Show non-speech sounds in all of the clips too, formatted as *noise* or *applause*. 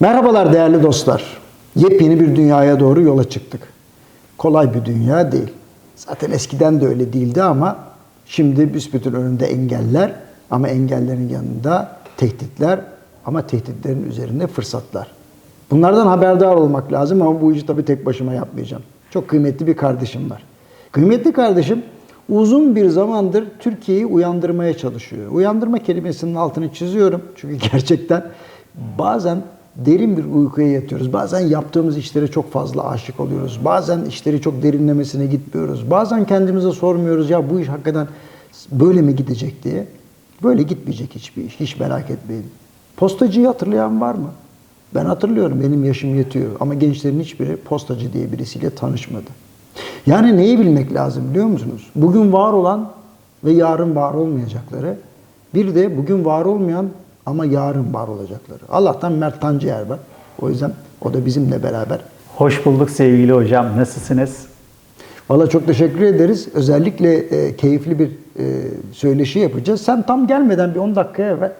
Merhabalar değerli dostlar. Yepyeni bir dünyaya doğru yola çıktık. Kolay bir dünya değil. Zaten eskiden de öyle değildi ama şimdi büsbütün önünde engeller ama engellerin yanında tehditler ama tehditlerin üzerinde fırsatlar. Bunlardan haberdar olmak lazım ama bu işi tabii tek başıma yapmayacağım. Çok kıymetli bir kardeşim var. Kıymetli kardeşim uzun bir zamandır Türkiye'yi uyandırmaya çalışıyor. Uyandırma kelimesinin altını çiziyorum. Çünkü *laughs* gerçekten bazen derin bir uykuya yatıyoruz. Bazen yaptığımız işlere çok fazla aşık oluyoruz. Bazen işleri çok derinlemesine gitmiyoruz. Bazen kendimize sormuyoruz ya bu iş hakikaten böyle mi gidecek diye. Böyle gitmeyecek hiçbir iş. Hiç merak etmeyin. Postacıyı hatırlayan var mı? Ben hatırlıyorum. Benim yaşım yetiyor. Ama gençlerin hiçbiri postacı diye birisiyle tanışmadı. Yani neyi bilmek lazım biliyor musunuz? Bugün var olan ve yarın var olmayacakları. Bir de bugün var olmayan ama yarın var olacakları. Allah'tan Mert Tancıyer var. O yüzden o da bizimle beraber. Hoş bulduk sevgili hocam. Nasılsınız? Valla çok teşekkür ederiz. Özellikle e, keyifli bir e, söyleşi yapacağız. Sen tam gelmeden bir 10 dakika evvel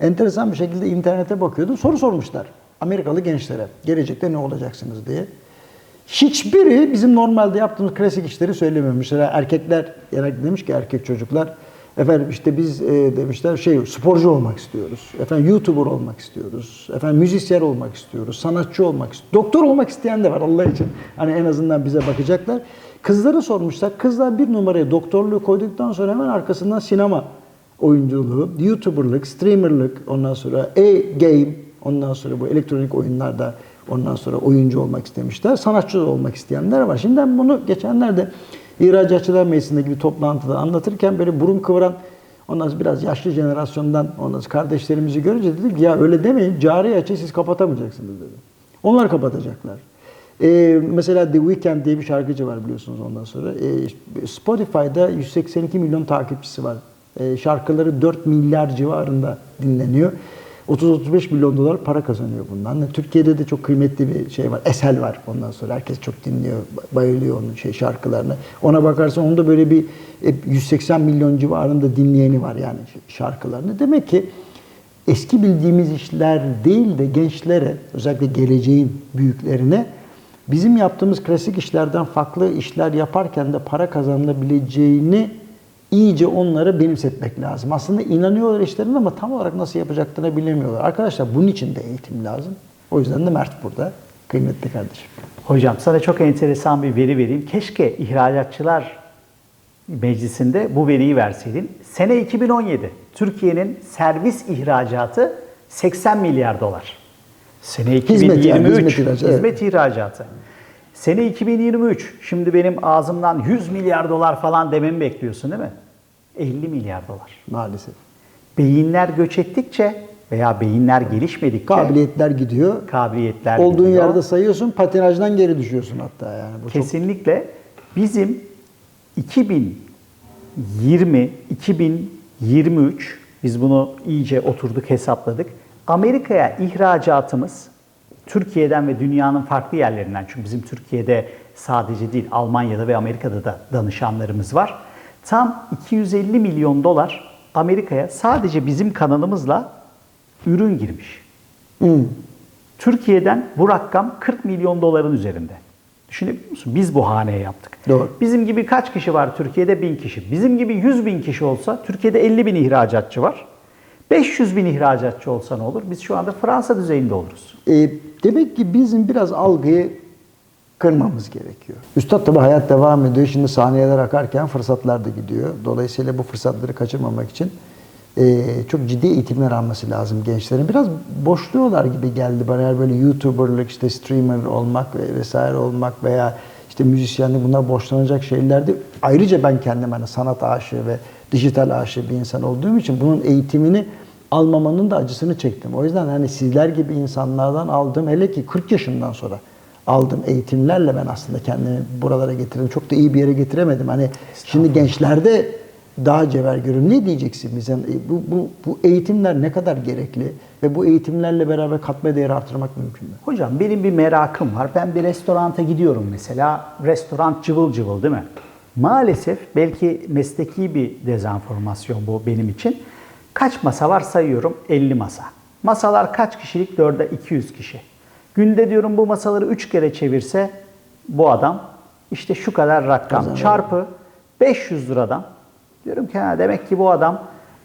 enteresan bir şekilde internete bakıyordun. Soru sormuşlar Amerikalı gençlere. Gelecekte ne olacaksınız diye. Hiçbiri bizim normalde yaptığımız klasik işleri söylememişler. Erkekler demiş ki erkek çocuklar efendim işte biz e, demişler şey sporcu olmak istiyoruz. Efendim YouTuber olmak istiyoruz. Efendim müzisyen olmak istiyoruz. Sanatçı olmak istiyoruz. Doktor olmak isteyen de var Allah için. Hani en azından bize bakacaklar. Kızları sormuşlar. Kızlar bir numaraya doktorluğu koyduktan sonra hemen arkasından sinema oyunculuğu, YouTuber'lık, streamer'lık, ondan sonra e-game, ondan sonra bu elektronik oyunlarda ondan sonra oyuncu olmak istemişler. Sanatçı olmak isteyenler var. Şimdi ben bunu geçenlerde İhracatçılar Meclisi'nde bir toplantıda anlatırken böyle burun kıvıran ondan biraz yaşlı jenerasyondan ondan kardeşlerimizi görünce dedik ya öyle demeyin cari açı siz kapatamayacaksınız dedi. Onlar kapatacaklar. Ee, mesela The Weeknd diye bir şarkıcı var biliyorsunuz ondan sonra. Ee, Spotify'da 182 milyon takipçisi var. Ee, şarkıları 4 milyar civarında dinleniyor. 30-35 milyon dolar para kazanıyor bundan. Türkiye'de de çok kıymetli bir şey var. Esel var ondan sonra. Herkes çok dinliyor, bayılıyor onun şey şarkılarına. Ona bakarsan onda böyle bir e, 180 milyon civarında dinleyeni var yani şarkılarını. Demek ki eski bildiğimiz işler değil de gençlere, özellikle geleceğin büyüklerine bizim yaptığımız klasik işlerden farklı işler yaparken de para kazanabileceğini iyice onlara benimsetmek lazım. Aslında inanıyorlar işlerine ama tam olarak nasıl yapacaklarını bilemiyorlar. Arkadaşlar bunun için de eğitim lazım. O yüzden de Mert burada. Kıymetli kardeşim. Hocam sana çok enteresan bir veri vereyim. Keşke ihracatçılar meclisinde bu veriyi verseydin. Sene 2017 Türkiye'nin servis ihracatı 80 milyar dolar. Sene 2023 Hizmet yani, hizmet hizmet, ihracatı, ihracatı. Sene 2023 şimdi benim ağzımdan 100 milyar dolar falan dememi bekliyorsun değil mi? 50 milyar dolar. Maalesef. Beyinler göç ettikçe veya beyinler gelişmedikçe Kabiliyetler gidiyor. kabiliyetler Olduğun gidiyor. yerde sayıyorsun, patinajdan geri düşüyorsun hatta yani. Bu çok Kesinlikle bizim 2020, 2023 biz bunu iyice oturduk hesapladık. Amerika'ya ihracatımız Türkiye'den ve dünyanın farklı yerlerinden çünkü bizim Türkiye'de sadece değil Almanya'da ve Amerika'da da danışanlarımız var. Tam 250 milyon dolar Amerika'ya sadece bizim kanalımızla ürün girmiş. Hmm. Türkiye'den bu rakam 40 milyon doların üzerinde. Düşünebiliyor musun? Biz bu haneye yaptık. Doğru. Bizim gibi kaç kişi var Türkiye'de? 1000 kişi. Bizim gibi 100 bin kişi olsa Türkiye'de 50 bin ihracatçı var. 500 bin ihracatçı olsa ne olur? Biz şu anda Fransa düzeyinde oluruz. E, demek ki bizim biraz algıyı kırmamız gerekiyor. Üstad tabi hayat devam ediyor. Şimdi saniyeler akarken fırsatlar da gidiyor. Dolayısıyla bu fırsatları kaçırmamak için e, çok ciddi eğitimler alması lazım gençlerin. Biraz boşluyorlar gibi geldi bana. Yani böyle YouTuber'lık, işte streamer olmak ve vesaire olmak veya işte müzisyenlik bunlar boşlanacak şeylerdi. Ayrıca ben kendim hani sanat aşığı ve dijital aşığı bir insan olduğum için bunun eğitimini almamanın da acısını çektim. O yüzden hani sizler gibi insanlardan aldığım hele ki 40 yaşından sonra aldığım eğitimlerle ben aslında kendimi buralara getirdim. Çok da iyi bir yere getiremedim. Hani şimdi gençlerde daha cevher görüyorum. Ne diyeceksin bize? E, Bu, bu, bu eğitimler ne kadar gerekli ve bu eğitimlerle beraber katma değeri artırmak mümkün mü? Hocam benim bir merakım var. Ben bir restoranta gidiyorum mesela. Restoran cıvıl cıvıl değil mi? Maalesef belki mesleki bir dezenformasyon bu benim için. Kaç masa var sayıyorum? 50 masa. Masalar kaç kişilik? 4'e 200 kişi. Günde diyorum bu masaları 3 kere çevirse bu adam işte şu kadar rakam Kazanıyor. çarpı 500 liradan. Diyorum ki ha, demek ki bu adam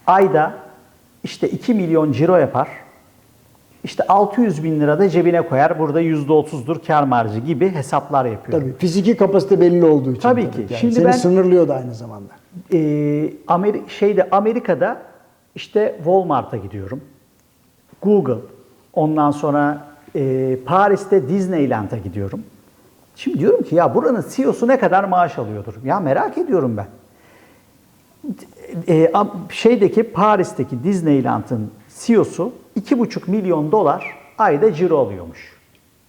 ayda işte 2 milyon ciro yapar. İşte 600 bin lira da cebine koyar. Burada %30'dur kar marjı gibi hesaplar yapıyor. Tabii fiziki kapasite belli olduğu için. Tabii ki. Yani Şimdi Seni ben- sınırlıyor da aynı zamanda. Ee, Ameri- şeyde Amerika'da işte Walmart'a gidiyorum. Google. Ondan sonra e, Paris'te Disneyland'a gidiyorum. Şimdi diyorum ki ya buranın CEO'su ne kadar maaş alıyordur? Ya merak ediyorum ben. E, şeydeki Paris'teki Disneyland'ın CEO'su 2,5 milyon dolar ayda ciro alıyormuş.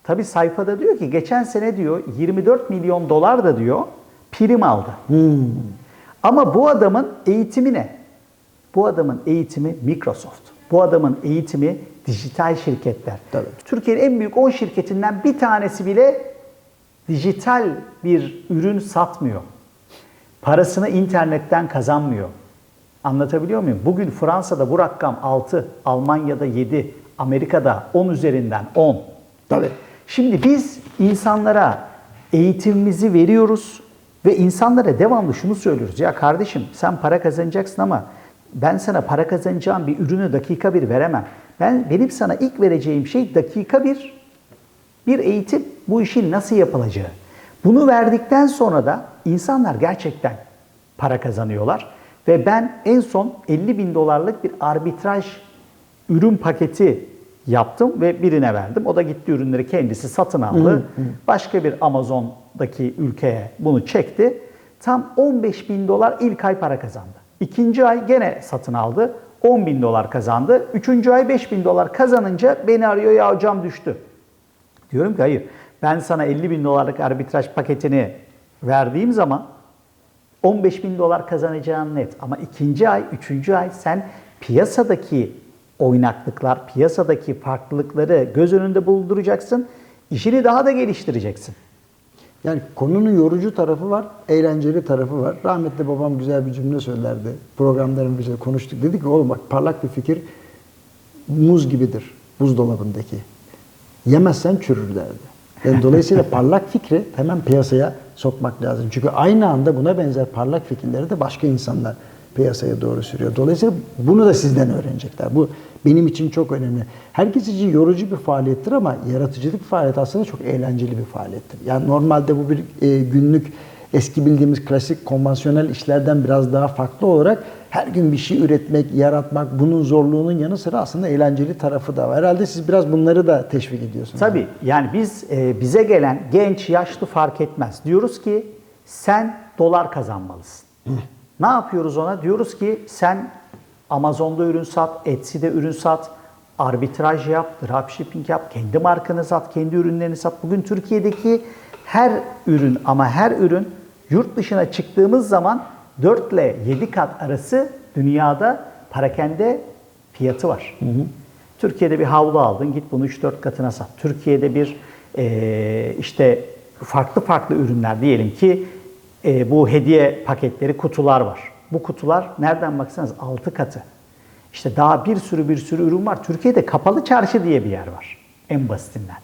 Tabi sayfada diyor ki geçen sene diyor 24 milyon dolar da diyor prim aldı. Ama bu adamın eğitimi ne? Bu adamın eğitimi Microsoft. Bu adamın eğitimi dijital şirketler. Tabii. Türkiye'nin en büyük 10 şirketinden bir tanesi bile dijital bir ürün satmıyor. Parasını internetten kazanmıyor. Anlatabiliyor muyum? Bugün Fransa'da bu rakam 6, Almanya'da 7, Amerika'da 10 üzerinden 10. Tabii. Şimdi biz insanlara eğitimimizi veriyoruz ve insanlara devamlı şunu söylüyoruz. Ya kardeşim sen para kazanacaksın ama ben sana para kazanacağım bir ürünü dakika bir veremem. Ben benim sana ilk vereceğim şey dakika bir bir eğitim bu işin nasıl yapılacağı. Bunu verdikten sonra da insanlar gerçekten para kazanıyorlar. Ve ben en son 50 bin dolarlık bir arbitraj ürün paketi yaptım ve birine verdim. O da gitti ürünleri kendisi satın aldı. Başka bir Amazon'daki ülkeye bunu çekti. Tam 15 bin dolar ilk ay para kazandı. İkinci ay gene satın aldı. 10 bin dolar kazandı. Üçüncü ay 5 bin dolar kazanınca beni arıyor ya hocam düştü. Diyorum ki hayır ben sana 50 bin dolarlık arbitraj paketini verdiğim zaman 15 bin dolar kazanacağın net. Ama ikinci ay, üçüncü ay sen piyasadaki oynaklıklar, piyasadaki farklılıkları göz önünde bulunduracaksın. İşini daha da geliştireceksin. Yani konunun yorucu tarafı var, eğlenceli tarafı var. Rahmetli babam güzel bir cümle söylerdi. Programlarımızda konuştuk. Dedi ki oğlum bak parlak bir fikir muz gibidir buzdolabındaki. Yemezsen çürür derdi. Yani *laughs* dolayısıyla parlak fikri hemen piyasaya sokmak lazım. Çünkü aynı anda buna benzer parlak fikirleri de başka insanlar piyasaya doğru sürüyor. Dolayısıyla bunu da sizden öğrenecekler. Bu benim için çok önemli. Herkes için yorucu bir faaliyettir ama yaratıcılık faaliyet aslında çok eğlenceli bir faaliyettir. Yani normalde bu bir e, günlük eski bildiğimiz klasik konvansiyonel işlerden biraz daha farklı olarak her gün bir şey üretmek, yaratmak, bunun zorluğunun yanı sıra aslında eğlenceli tarafı da var. Herhalde siz biraz bunları da teşvik ediyorsunuz. Tabii yani biz e, bize gelen genç, yaşlı fark etmez. Diyoruz ki sen dolar kazanmalısın. ne yapıyoruz ona? Diyoruz ki sen Amazon'da ürün sat, Etsy'de ürün sat, arbitraj yap, dropshipping yap, kendi markanı sat, kendi ürünlerini sat. Bugün Türkiye'deki her ürün ama her ürün yurt dışına çıktığımız zaman 4 ile 7 kat arası dünyada parakende fiyatı var. Türkiye'de bir havlu aldın, git bunu 3-4 katına sat. Türkiye'de bir e, işte farklı farklı ürünler diyelim ki e, bu hediye paketleri, kutular var. Bu kutular nereden baksanız 6 katı. İşte daha bir sürü bir sürü ürün var. Türkiye'de kapalı çarşı diye bir yer var en basitinden.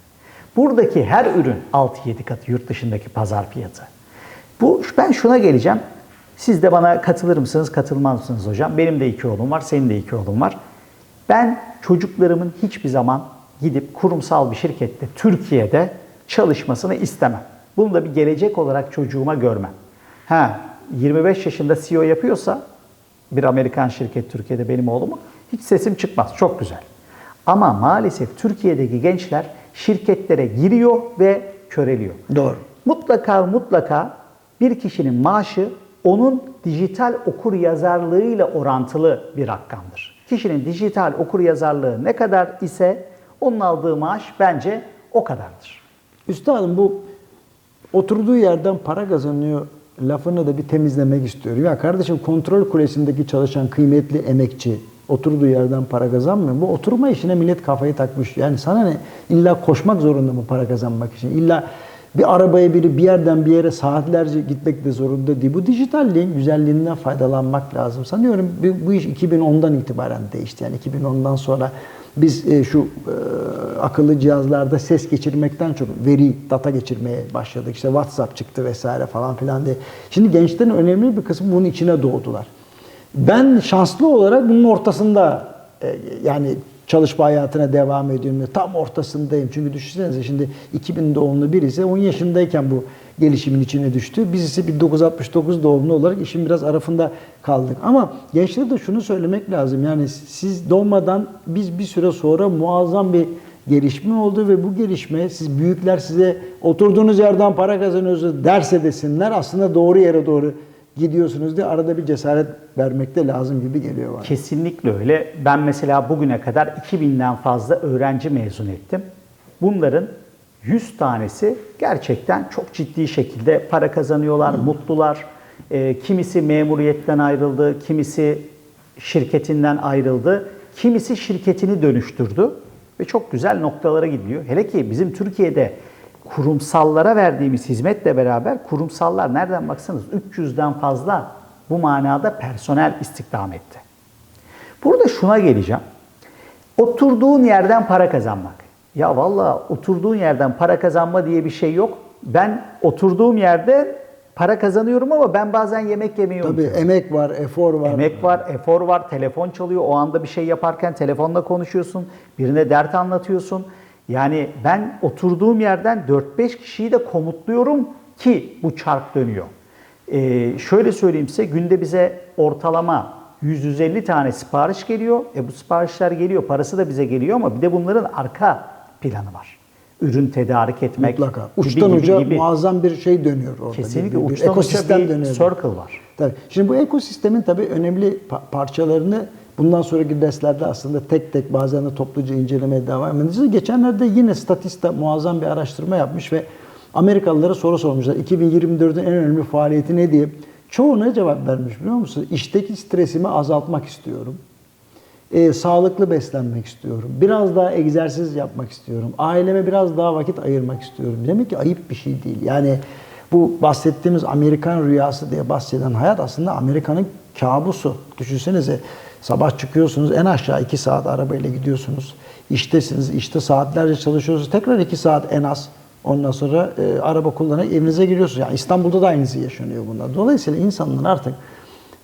Buradaki her ürün 6-7 katı yurt dışındaki pazar fiyatı. Bu ben şuna geleceğim. Siz de bana katılır mısınız, katılmaz mısınız hocam? Benim de iki oğlum var, senin de iki oğlum var. Ben çocuklarımın hiçbir zaman gidip kurumsal bir şirkette Türkiye'de çalışmasını istemem. Bunu da bir gelecek olarak çocuğuma görmem. Ha, 25 yaşında CEO yapıyorsa bir Amerikan şirket Türkiye'de benim oğlumu hiç sesim çıkmaz. Çok güzel. Ama maalesef Türkiye'deki gençler şirketlere giriyor ve köreliyor. Doğru. Mutlaka mutlaka bir kişinin maaşı onun dijital okur yazarlığıyla orantılı bir rakamdır. Kişinin dijital okur yazarlığı ne kadar ise onun aldığı maaş bence o kadardır. Üstadım bu oturduğu yerden para kazanıyor lafını da bir temizlemek istiyorum. Ya kardeşim kontrol kulesindeki çalışan kıymetli emekçi oturduğu yerden para kazanmıyor. Bu oturma işine millet kafayı takmış. Yani sana ne? İlla koşmak zorunda mı para kazanmak için? İlla bir arabaya biri bir yerden bir yere saatlerce gitmek de zorunda değil. Bu dijitalliğin güzelliğinden faydalanmak lazım. Sanıyorum bu, iş 2010'dan itibaren değişti. Yani 2010'dan sonra biz e, şu e, akıllı cihazlarda ses geçirmekten çok veri, data geçirmeye başladık. İşte WhatsApp çıktı vesaire falan filan diye. Şimdi gençlerin önemli bir kısmı bunun içine doğdular. Ben şanslı olarak bunun ortasında e, yani çalışma hayatına devam ediyorum. Tam ortasındayım. Çünkü düşünsenize şimdi 2000 doğumlu birisi 10 yaşındayken bu gelişimin içine düştü. Biz ise 1969 doğumlu olarak işin biraz arasında kaldık. Ama gençlere de şunu söylemek lazım. Yani siz doğmadan biz bir süre sonra muazzam bir gelişme oldu ve bu gelişme siz büyükler size oturduğunuz yerden para kazanıyorsunuz derse desinler aslında doğru yere doğru gidiyorsunuz diye arada bir cesaret vermek de lazım gibi geliyor bana. Kesinlikle öyle. Ben mesela bugüne kadar 2000'den fazla öğrenci mezun ettim. Bunların 100 tanesi gerçekten çok ciddi şekilde para kazanıyorlar, mutlular. Ee, kimisi memuriyetten ayrıldı, kimisi şirketinden ayrıldı, kimisi şirketini dönüştürdü ve çok güzel noktalara gidiyor. Hele ki bizim Türkiye'de kurumsallara verdiğimiz hizmetle beraber kurumsallar nereden baksanız 300'den fazla bu manada personel istihdam etti. Burada şuna geleceğim. Oturduğun yerden para kazanmak. Ya valla oturduğun yerden para kazanma diye bir şey yok. Ben oturduğum yerde para kazanıyorum ama ben bazen yemek yemeyi Tabii unutuyorum. emek var, efor var. Emek var, efor var, telefon çalıyor. O anda bir şey yaparken telefonla konuşuyorsun. Birine dert anlatıyorsun. Yani ben oturduğum yerden 4-5 kişiyi de komutluyorum ki bu çark dönüyor. Ee, şöyle söyleyeyim size günde bize ortalama 100-150 tane sipariş geliyor. E bu siparişler geliyor, parası da bize geliyor ama bir de bunların arka planı var. Ürün tedarik etmek. Mutlaka. gibi, Uçtan gibi, uca gibi. muazzam bir şey dönüyor orada. Kesinlikle Bir- bir uçtan uca ekosistem bir dönüyor. circle var. Tabii. Şimdi bu ekosistemin tabii önemli pa- parçalarını bundan sonraki derslerde aslında tek tek bazen de topluca incelemeye devam edeceğiz. Geçenlerde yine Statista muazzam bir araştırma yapmış ve Amerikalılara soru sormuşlar. 2024'ün en önemli faaliyeti ne diye. Çoğuna cevap vermiş biliyor musun? İşteki stresimi azaltmak istiyorum. E, sağlıklı beslenmek istiyorum. Biraz daha egzersiz yapmak istiyorum. Aileme biraz daha vakit ayırmak istiyorum. Demek ki ayıp bir şey değil. Yani bu bahsettiğimiz Amerikan rüyası diye bahseden hayat aslında Amerika'nın kabusu. Düşünsenize sabah çıkıyorsunuz en aşağı 2 saat arabayla gidiyorsunuz. İştesiniz, işte saatlerce çalışıyorsunuz. Tekrar 2 saat en az. Ondan sonra e, araba kullanarak evinize giriyorsunuz. Yani İstanbul'da da aynısı yaşanıyor bunlar. Dolayısıyla insanlar artık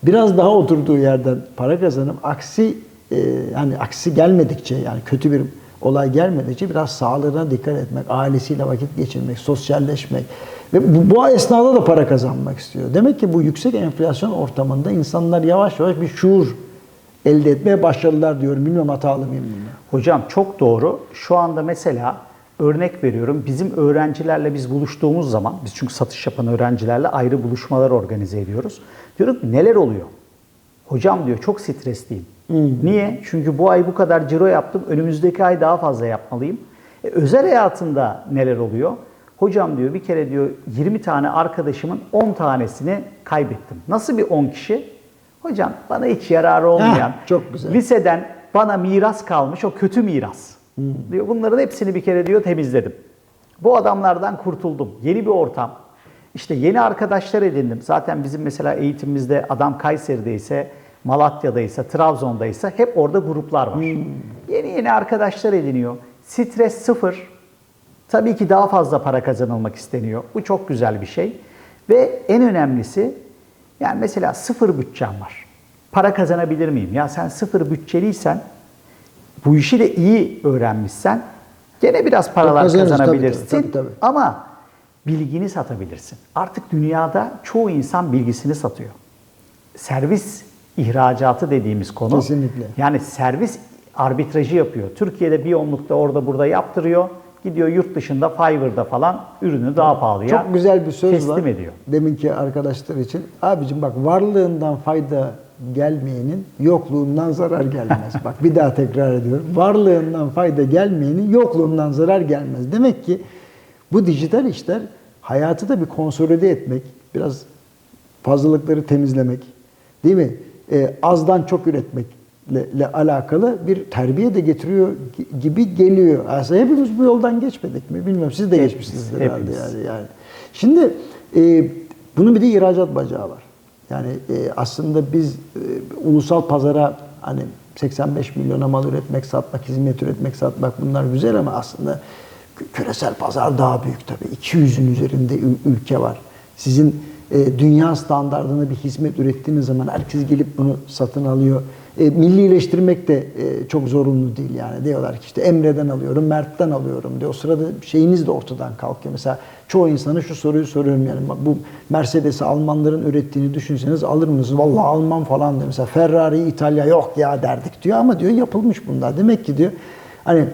biraz daha oturduğu yerden para kazanıp aksi e, yani aksi gelmedikçe yani kötü bir olay gelmedikçe biraz sağlığına dikkat etmek, ailesiyle vakit geçirmek, sosyalleşmek ve bu, bu esnada da para kazanmak istiyor. Demek ki bu yüksek enflasyon ortamında insanlar yavaş yavaş bir şuur elde etmeye başladılar diyorum. Bilmiyorum hatalı mıyım bunda. Hocam çok doğru. Şu anda mesela örnek veriyorum. Bizim öğrencilerle biz buluştuğumuz zaman, biz çünkü satış yapan öğrencilerle ayrı buluşmalar organize ediyoruz. Diyorum neler oluyor? Hocam diyor çok stresliyim. Niye? Çünkü bu ay bu kadar ciro yaptım. Önümüzdeki ay daha fazla yapmalıyım. E, özel hayatında neler oluyor? Hocam diyor bir kere diyor 20 tane arkadaşımın 10 tanesini kaybettim. Nasıl bir 10 kişi? Hocam bana hiç yararı olmayan. Heh, çok güzel. Liseden bana miras kalmış o kötü miras. Diyor bunların hepsini bir kere diyor temizledim. Bu adamlardan kurtuldum. Yeni bir ortam. İşte yeni arkadaşlar edindim. Zaten bizim mesela eğitimimizde adam Kayseri'deyse, Malatya'daysa, Trabzon'daysa hep orada gruplar var. Yeni yeni arkadaşlar ediniyor. Stres sıfır. Tabii ki daha fazla para kazanılmak isteniyor. Bu çok güzel bir şey. Ve en önemlisi yani mesela sıfır bütçem var. Para kazanabilir miyim? Ya sen sıfır bütçeliysen bu işi de iyi öğrenmişsen gene biraz paralar Kazanırız, tabii, kazanabilirsin. tabii, tabii, tabii. Ama bilgini satabilirsin. Artık dünyada çoğu insan bilgisini satıyor. Servis ihracatı dediğimiz konu. Kesinlikle. Yani servis arbitrajı yapıyor. Türkiye'de bir onlukta orada burada yaptırıyor. Gidiyor yurt dışında Fiverr'da falan ürünü daha pahalıya Çok güzel bir söz teslim var. ediyor. Deminki arkadaşlar için. Abicim bak varlığından fayda gelmeyenin yokluğundan zarar gelmez. bak bir daha tekrar ediyorum. Varlığından fayda gelmeyenin yokluğundan zarar gelmez. Demek ki bu dijital işler hayatı da bir konsolide etmek, biraz fazlalıkları temizlemek, değil mi? Ee, azdan çok üretmekle alakalı bir terbiye de getiriyor gi- gibi geliyor. Aslında hepimiz bu yoldan geçmedik mi? Bilmiyorum. Siz de Hepimiz, geçmişsinizdir herhalde hepimiz. yani. yani. Şimdi e, bunun bir de ihracat bacağı var. Yani e, aslında biz e, ulusal pazara hani 85 milyona mal üretmek, satmak, hizmet üretmek, satmak bunlar güzel ama aslında kü- küresel pazar daha büyük tabii. 200'ün üzerinde ül- ülke var. Sizin e, dünya standartında bir hizmet ürettiğiniz zaman herkes gelip bunu satın alıyor. E, millileştirmek de e, çok zorunlu değil yani. Diyorlar ki işte Emre'den alıyorum, Mert'ten alıyorum diyor. O sırada şeyiniz de ortadan kalkıyor. Mesela çoğu insana şu soruyu soruyorum yani bu Mercedes'i Almanların ürettiğini düşünseniz alır mısınız? Vallahi Alman falan diyor. Mesela Ferrari İtalya yok ya derdik diyor ama diyor yapılmış bunlar. Demek ki diyor hani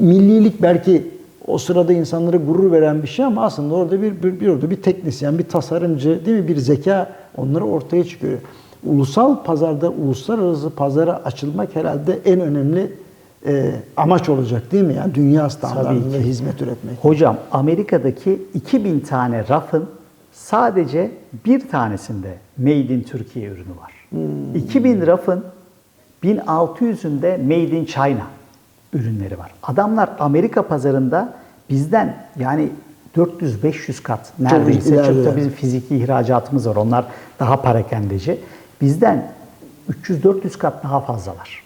millilik belki o sırada insanlara gurur veren bir şey ama aslında orada bir, bir, bir orada bir teknisyen, bir tasarımcı, değil mi? Bir zeka onları ortaya çıkıyor. Ulusal pazarda, uluslararası pazara açılmak herhalde en önemli e, amaç olacak değil mi? Yani dünya standartında hizmet üretmek. Hocam Amerika'daki 2000 tane rafın sadece bir tanesinde Made in Türkiye ürünü var. 2000 rafın 1600'ünde Made in China ürünleri var. Adamlar Amerika pazarında bizden yani 400-500 kat neredeyse ileride çok da bizim fiziki ihracatımız var. Onlar daha parakendeci. Bizden 300-400 kat daha fazlalar.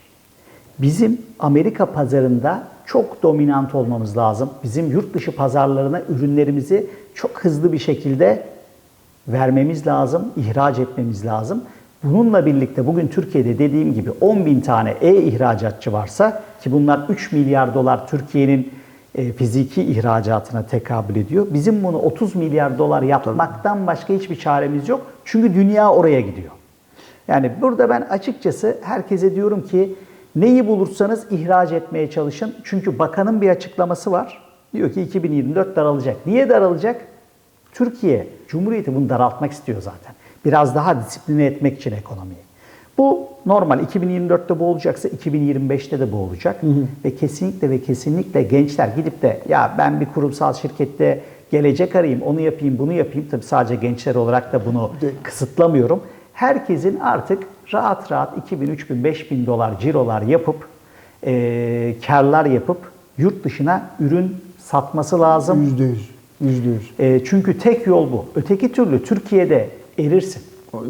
Bizim Amerika pazarında çok dominant olmamız lazım. Bizim yurt dışı pazarlarına ürünlerimizi çok hızlı bir şekilde vermemiz lazım, ihraç etmemiz lazım. Bununla birlikte bugün Türkiye'de dediğim gibi 10 bin tane e-ihracatçı varsa ki bunlar 3 milyar dolar Türkiye'nin e, fiziki ihracatına tekabül ediyor. Bizim bunu 30 milyar dolar yapmaktan başka hiçbir çaremiz yok. Çünkü dünya oraya gidiyor. Yani burada ben açıkçası herkese diyorum ki neyi bulursanız ihraç etmeye çalışın. Çünkü bakanın bir açıklaması var. Diyor ki 2024 daralacak. Niye daralacak? Türkiye Cumhuriyeti bunu daraltmak istiyor zaten. Biraz daha disipline etmek için ekonomiyi. Bu normal 2024'te bu olacaksa 2025'te de bu olacak. Ve kesinlikle ve kesinlikle gençler gidip de ya ben bir kurumsal şirkette gelecek arayayım, onu yapayım, bunu yapayım. Tabii sadece gençler olarak da bunu kısıtlamıyorum. Herkesin artık rahat rahat 2000, 3000, 5000 dolar cirolar yapıp, e, karlar yapıp yurt dışına ürün satması lazım. Yüzde yüz. Yüzde yüz. E, çünkü tek yol bu. Öteki türlü Türkiye'de erirsin.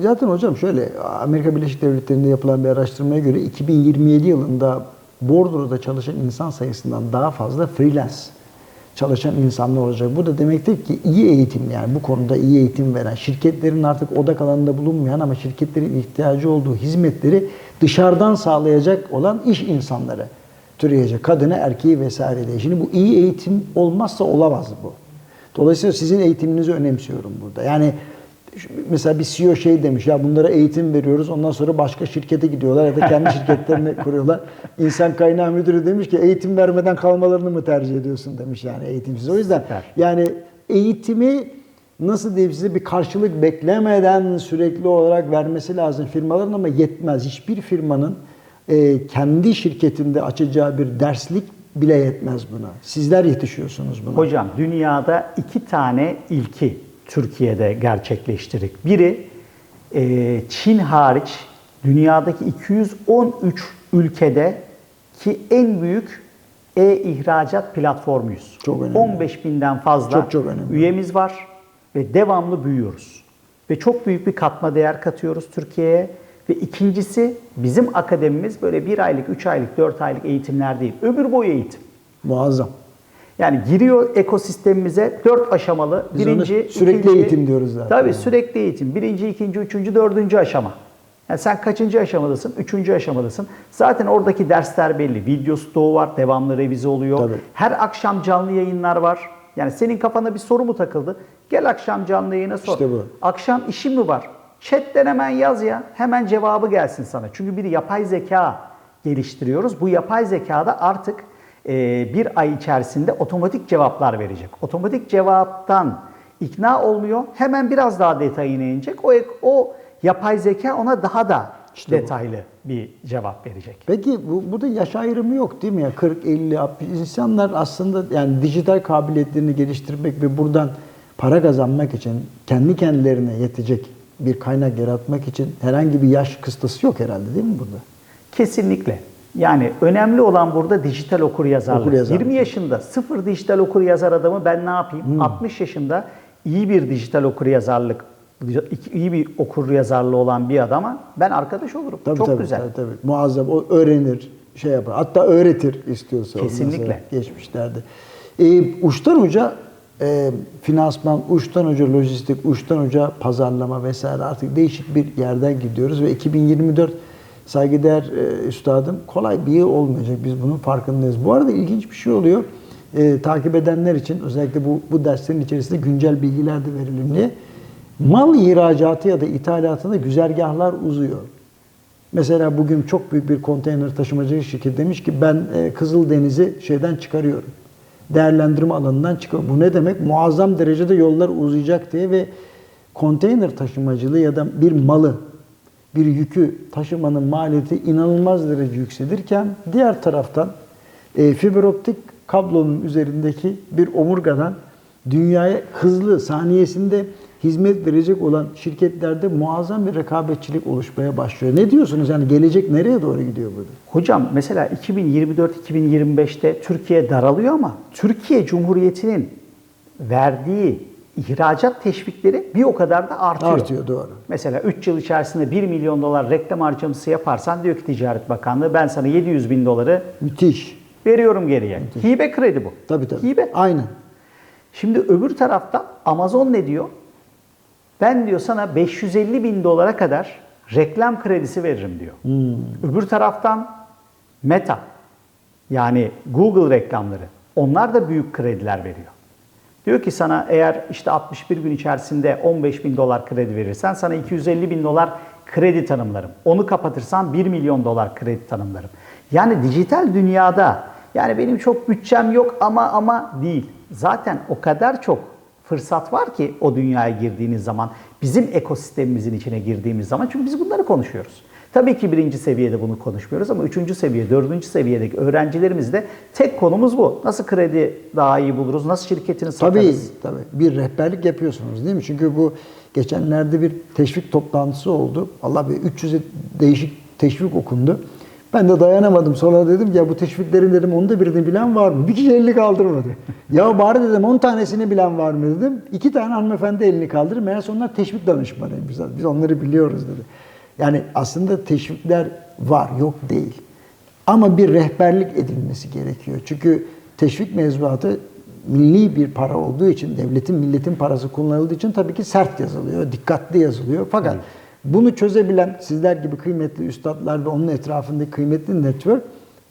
Zaten hocam şöyle Amerika Birleşik Devletleri'nde yapılan bir araştırmaya göre 2027 yılında bordroda çalışan insan sayısından daha fazla freelance çalışan insanlar olacak. Bu da demektir ki iyi eğitim yani bu konuda iyi eğitim veren şirketlerin artık odak alanında bulunmayan ama şirketlerin ihtiyacı olduğu hizmetleri dışarıdan sağlayacak olan iş insanları türeyecek. Kadını, erkeği vesaire diye. Şimdi bu iyi eğitim olmazsa olamaz bu. Dolayısıyla sizin eğitiminizi önemsiyorum burada. Yani mesela bir CEO şey demiş ya bunlara eğitim veriyoruz ondan sonra başka şirkete gidiyorlar ya da kendi *laughs* şirketlerini kuruyorlar. İnsan kaynağı müdürü demiş ki eğitim vermeden kalmalarını mı tercih ediyorsun demiş yani eğitimsiz. O yüzden Süper. yani eğitimi nasıl diyeyim size bir karşılık beklemeden sürekli olarak vermesi lazım firmaların ama yetmez. Hiçbir firmanın e, kendi şirketinde açacağı bir derslik bile yetmez buna. Sizler yetişiyorsunuz buna. Hocam dünyada iki tane ilki Türkiye'de gerçekleştirdik. Biri e, Çin hariç dünyadaki 213 ülkede ki en büyük e-ihracat platformuyuz. Çok önemli. 15 binden fazla Çok, çok önemli. üyemiz var ve devamlı büyüyoruz. Ve çok büyük bir katma değer katıyoruz Türkiye'ye. Ve ikincisi bizim akademimiz böyle bir aylık, üç aylık, dört aylık eğitimler değil. Ömür boyu eğitim. Muazzam. Yani giriyor ekosistemimize dört aşamalı. Biz birinci, sürekli eğitim diyoruz zaten. Tabii Yani. sürekli eğitim. Birinci, ikinci, üçüncü, dördüncü aşama. Yani sen kaçıncı aşamadasın? Üçüncü aşamadasın. Zaten oradaki dersler belli. Video stoğu var, devamlı revize oluyor. Tabii. Her akşam canlı yayınlar var. Yani senin kafana bir soru mu takıldı? Gel akşam canlı yayına sor. İşte bu. Akşam işin mi var? Chat'ten hemen yaz ya. Hemen cevabı gelsin sana. Çünkü bir yapay zeka geliştiriyoruz. Bu yapay zekada artık bir ay içerisinde otomatik cevaplar verecek. Otomatik cevaptan ikna olmuyor. Hemen biraz daha detayına inecek. O, o yapay zeka ona daha da İşte bu. detaylı bir cevap verecek. Peki bu, burada yaş ayrımı yok değil mi ya? 40, 50, 60 insanlar aslında yani dijital kabiliyetlerini geliştirmek ve buradan para kazanmak için kendi kendilerine yetecek bir kaynak yaratmak için herhangi bir yaş kıstası yok herhalde değil mi burada? Kesinlikle. Yani önemli olan burada dijital okur yazarlık. Okuryazarlık. 20 yaşında sıfır dijital okur yazar adamı ben ne yapayım? 60 yaşında iyi bir dijital okur yazarlık iyi bir okur yazarlı olan bir adama ben arkadaş olurum. Tabii, Çok tabii, güzel. Tabii, tabii. Muazzam. O öğrenir, şey yapar. Hatta öğretir istiyorsa. Kesinlikle. Geçmişlerde. Ee, uçtan uca e, finansman, uçtan uca lojistik, uçtan uca pazarlama vesaire artık değişik bir yerden gidiyoruz ve 2024 saygıdeğer e, üstadım kolay bir yıl olmayacak. Biz bunun farkındayız. Bu arada ilginç bir şey oluyor. E, takip edenler için özellikle bu, bu derslerin içerisinde güncel bilgiler de verelim diye. Mal ihracatı ya da ithalatında güzergahlar uzuyor. Mesela bugün çok büyük bir konteyner taşımacılık şirketi demiş ki ben e, Kızıldeniz'i şeyden çıkarıyorum. Değerlendirme alanından çıkıyorum. Bu ne demek? Muazzam derecede yollar uzayacak diye ve konteyner taşımacılığı ya da bir malı, bir yükü taşımanın maliyeti inanılmaz derece yükselirken diğer taraftan e, fiber optik kablonun üzerindeki bir omurgadan dünyaya hızlı saniyesinde hizmet verecek olan şirketlerde muazzam bir rekabetçilik oluşmaya başlıyor. Ne diyorsunuz? Yani gelecek nereye doğru gidiyor burada? Hocam mesela 2024-2025'te Türkiye daralıyor ama Türkiye Cumhuriyeti'nin verdiği ihracat teşvikleri bir o kadar da artıyor. Artıyor doğru. Mesela 3 yıl içerisinde 1 milyon dolar reklam harcaması yaparsan diyor ki Ticaret Bakanlığı ben sana 700 bin doları Müthiş. veriyorum geriye. Hibe kredi bu. Tabii tabii. Hibe. Aynen. Şimdi öbür tarafta Amazon ne diyor? Ben diyor sana 550 bin dolara kadar reklam kredisi veririm diyor. Öbür taraftan Meta yani Google reklamları onlar da büyük krediler veriyor. Diyor ki sana eğer işte 61 gün içerisinde 15 bin dolar kredi verirsen sana 250 bin dolar kredi tanımlarım. Onu kapatırsan 1 milyon dolar kredi tanımlarım. Yani dijital dünyada yani benim çok bütçem yok ama ama değil. Zaten o kadar çok fırsat var ki o dünyaya girdiğiniz zaman bizim ekosistemimizin içine girdiğimiz zaman çünkü biz bunları konuşuyoruz. Tabii ki birinci seviyede bunu konuşmuyoruz ama üçüncü seviye, dördüncü seviyedeki öğrencilerimizde tek konumuz bu. Nasıl kredi daha iyi buluruz, nasıl şirketini satarız? Tabii tabii. Bir rehberlik yapıyorsunuz değil mi? Çünkü bu geçenlerde bir teşvik toplantısı oldu. Allah bir 300'e değişik teşvik okundu. Ben de dayanamadım. Sonra dedim ya bu teşviklerin dedim onda birini bilen var mı? *laughs* Bir kişi elini kaldırmadı. ya bari dedim 10 tanesini bilen var mı dedim. İki tane hanımefendi elini kaldırır. Meğerse onlar teşvik danışmanıymış. Biz onları biliyoruz dedi. Yani aslında teşvikler var, yok değil. Ama bir rehberlik edilmesi gerekiyor. Çünkü teşvik mevzuatı milli bir para olduğu için, devletin, milletin parası kullanıldığı için tabii ki sert yazılıyor, dikkatli yazılıyor. Fakat bunu çözebilen sizler gibi kıymetli üstadlar ve onun etrafındaki kıymetli network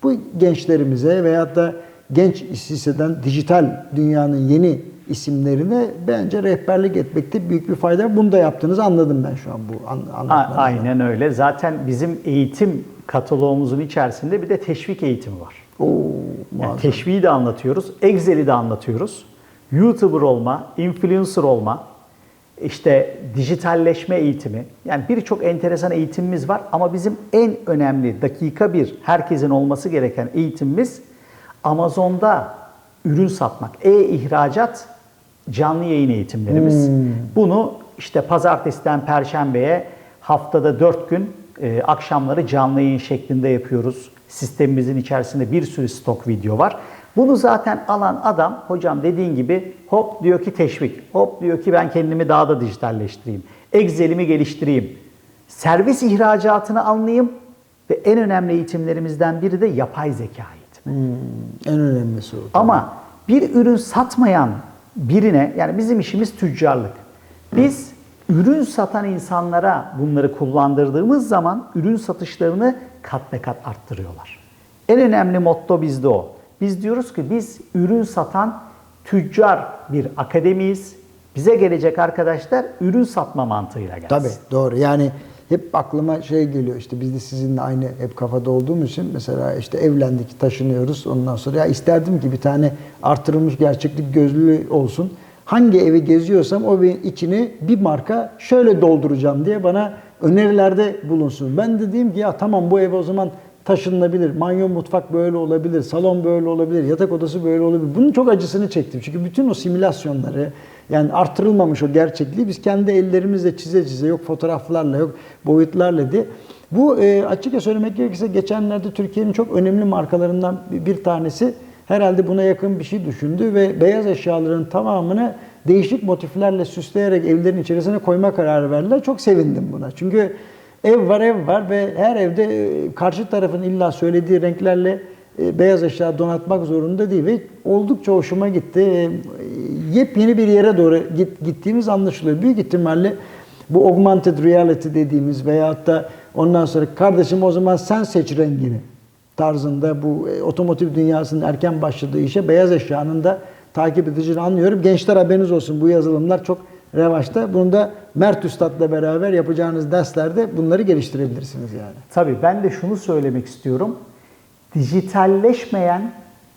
bu gençlerimize veyahut da genç hisseden dijital dünyanın yeni isimlerine bence rehberlik etmekte büyük bir fayda. var. Bunu da yaptığınızı anladım ben şu an bu an. Aynen öyle. Zaten bizim eğitim kataloğumuzun içerisinde bir de teşvik eğitimi var. Oo, Yani muazzam. teşviği de anlatıyoruz, Excel'i de anlatıyoruz. YouTuber olma, influencer olma, işte dijitalleşme eğitimi. Yani birçok enteresan eğitimimiz var ama bizim en önemli dakika bir herkesin olması gereken eğitimimiz Amazon'da ürün satmak, e-ihracat canlı yayın eğitimlerimiz. Bunu işte pazartesiden perşembeye haftada 4 gün e, akşamları canlı yayın şeklinde yapıyoruz. Sistemimizin içerisinde bir sürü stok video var. Bunu zaten alan adam hocam dediğin gibi hop diyor ki teşvik. Hop diyor ki ben kendimi daha da dijitalleştireyim. Excel'imi geliştireyim. Servis ihracatını anlayayım ve en önemli eğitimlerimizden biri de yapay zeka eğitimi. Hmm, en önemlisi o. Ama bir ürün satmayan birine yani bizim işimiz tüccarlık. Biz ürün satan insanlara bunları kullandırdığımız zaman ürün satışlarını kat be kat arttırıyorlar. En önemli motto bizde o. Biz diyoruz ki biz ürün satan tüccar bir akademiyiz. Bize gelecek arkadaşlar ürün satma mantığıyla gelsin. Tabii doğru. Yani hep aklıma şey geliyor işte biz de sizinle aynı hep kafada olduğumuz için mesela işte evlendik, taşınıyoruz. Ondan sonra ya isterdim ki bir tane artırılmış gerçeklik gözlüğü olsun. Hangi evi geziyorsam o evin içini bir marka şöyle dolduracağım diye bana önerilerde bulunsun. Ben de diyeyim ki ya tamam bu ev o zaman taşınılabilir. Manyo mutfak böyle olabilir. Salon böyle olabilir. Yatak odası böyle olabilir. Bunun çok acısını çektim. Çünkü bütün o simülasyonları yani artırılmamış o gerçekliği biz kendi ellerimizle çize çize yok fotoğraflarla yok boyutlarla diye. Bu e, açıkça söylemek gerekirse geçenlerde Türkiye'nin çok önemli markalarından bir- tanesi herhalde buna yakın bir şey düşündü ve beyaz eşyaların tamamını değişik motiflerle süsleyerek evlerin içerisine koyma kararı verdiler. Çok sevindim buna. Çünkü ev var ev var ve her evde e, karşı tarafın illa söylediği renklerle beyaz eşya donatmak zorunda değil ve oldukça hoşuma gitti. E, Yepyeni bir yere doğru git- gittiğimiz anlaşılıyor. Büyük ihtimalle bu augmented reality dediğimiz veyahut da ondan sonra kardeşim o zaman sen seç rengini tarzında bu e, otomotiv dünyasının erken başladığı işe beyaz eşyanın da takip edeceğini anlıyorum. Gençler haberiniz olsun bu yazılımlar çok revaçta. Bunu da Mert Üstad'la beraber yapacağınız derslerde bunları geliştirebilirsiniz yani. Tabii ben de şunu söylemek istiyorum. Dijitalleşmeyen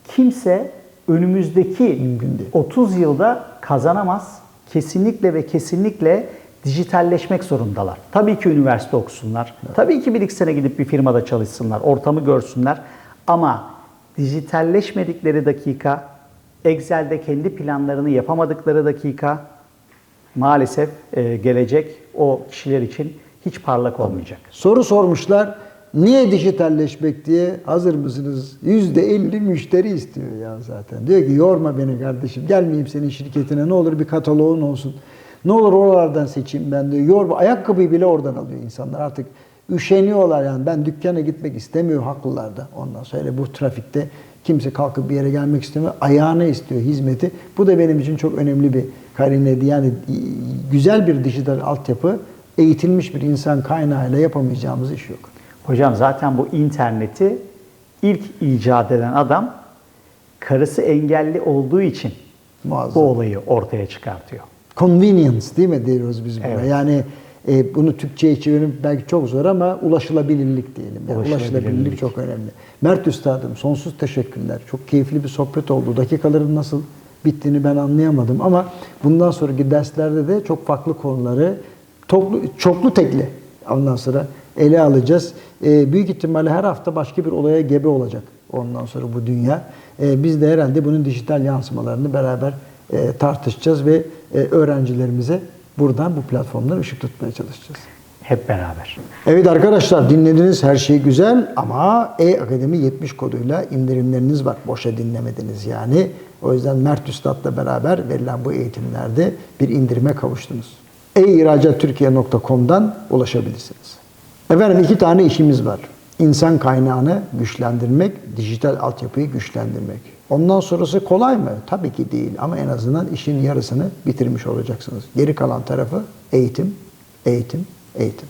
kimse önümüzdeki Mümkün değil. 30 yılda kazanamaz. Kesinlikle ve kesinlikle dijitalleşmek zorundalar. Tabii ki üniversite okusunlar. Tabii ki bir iki sene gidip bir firmada çalışsınlar. Ortamı görsünler. Ama dijitalleşmedikleri dakika, Excel'de kendi planlarını yapamadıkları dakika maalesef e, gelecek o kişiler için hiç parlak olmayacak. Soru sormuşlar. Niye dijitalleşmek diye hazır mısınız? %50 müşteri istiyor ya zaten. Diyor ki yorma beni kardeşim. Gelmeyeyim senin şirketine. Ne olur bir kataloğun olsun. Ne olur oralardan seçeyim ben diyor. Yorma. Ayakkabıyı bile oradan alıyor insanlar. Artık üşeniyorlar yani. Ben dükkana gitmek istemiyor haklılar da. Ondan sonra bu trafikte kimse kalkıp bir yere gelmek istemiyor. Ayağına istiyor hizmeti. Bu da benim için çok önemli bir karineydi. Yani güzel bir dijital altyapı eğitilmiş bir insan kaynağıyla yapamayacağımız iş yok. Hocam zaten bu interneti ilk icat eden adam karısı engelli olduğu için Muazzam. bu olayı ortaya çıkartıyor. Convenience değil mi diyoruz biz buna? Evet. Yani e, bunu Türkçe'ye çevirmek belki çok zor ama ulaşılabilirlik diyelim. Yani Ulaşılabilirlik. ulaşılabilirlik çok önemli. Mert Üstadım sonsuz teşekkürler. Çok keyifli bir sohbet oldu. Dakikaların nasıl bittiğini ben anlayamadım ama bundan sonraki derslerde de çok farklı konuları toplu, çoklu tekli ondan sonra ele alacağız. E, büyük ihtimalle her hafta başka bir olaya gebe olacak ondan sonra bu dünya. E, biz de herhalde bunun dijital yansımalarını beraber e, tartışacağız ve e, öğrencilerimize buradan bu platformdan ışık tutmaya çalışacağız. Hep beraber. Evet arkadaşlar dinlediniz her şey güzel ama E-Akademi 70 koduyla indirimleriniz var. Boşa dinlemediniz yani. O yüzden Mert Üstad'la beraber verilen bu eğitimlerde bir indirime kavuştunuz. e-ihracattürkiye.com'dan ulaşabilirsiniz. Efendim iki tane işimiz var. İnsan kaynağını güçlendirmek, dijital altyapıyı güçlendirmek. Ondan sonrası kolay mı? Tabii ki değil ama en azından işin yarısını bitirmiş olacaksınız. Geri kalan tarafı eğitim, eğitim, eğitim.